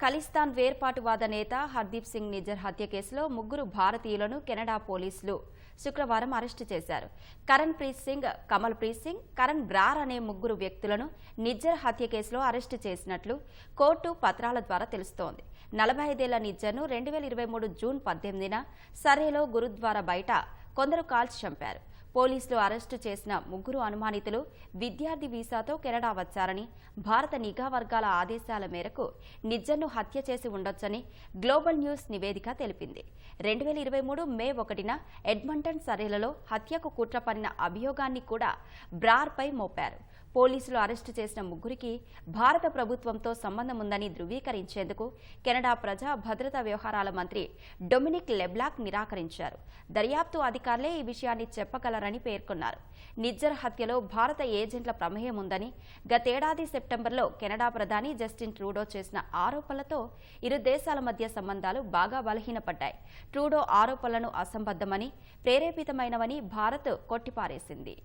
ఖలిస్తాన్ వేర్పాటువాద నేత హర్దీప్ సింగ్ నిజ్జర్ హత్య కేసులో ముగ్గురు భారతీయులను కెనడా పోలీసులు శుక్రవారం అరెస్టు చేశారు. కరణ్ ప్రీత్ సింగ్ కమల్ ప్రీత్ సింగ్ కరణ్ బ్రార్ అనే ముగ్గురు వ్యక్తులను నిజ్జర్ హత్య కేసులో అరెస్టు చేసినట్లు కోర్టు పత్రాల ద్వారా తెలుస్తోంది. నలభై ఐదేళ్ళ నిజ్జర్ను రెండు వేల ఇరవై మూడు జూన్ పద్దెనిమిదిన సరేలో గురుద్వారా బయట కొందరు కాల్చి చంపారు. పోలీసులు అరెస్టు చేసిన ముగ్గురు అనుమానితులు విద్యార్థి వీసాతో కెనడా వచ్చారని భారత నిఘా వర్గాల ఆదేశాల మేరకు నిజ్జన్ను హత్య చేసి ఉండొచ్చని గ్లోబల్ న్యూస్ నివేదిక తెలిపింది. రెండు వేల ఇరవై మూడు మే ఒకటిన ఎడ్మంటన్ సరేలలో హత్యకు కుట్ర పన్నిన అభియోగాన్ని కూడా బ్రార్పై మోపారు. పోలీసులు అరెస్టు చేసిన ముగ్గురికి భారత ప్రభుత్వంతో సంబంధం ఉందని ధృవీకరించేందుకు కెనడా ప్రజా భద్రతా వ్యవహారాల మంత్రి డొమినిక్ లెబ్లాక్ నిరాకరించారు. దర్యాప్తు అధికారులే ఈ విషయాన్ని చెప్పగలరని పేర్కొన్నారు. నిజ్జర్ హత్యలో భారత ఏజెంట్ల ప్రమేయం ఉందని గతేడాది సెప్టెంబర్లో కెనడా ప్రధాని జస్టిన్ ట్రూడో చేసిన ఆరోపణలతో ఇరు దేశాల మధ్య సంబంధాలు బాగా బలహీనపడ్డాయి. ట్రూడో ఆరోపణలను అసంబద్ధమని ప్రేరేపితమైనవని భారత్ కొట్టిపారేసింది.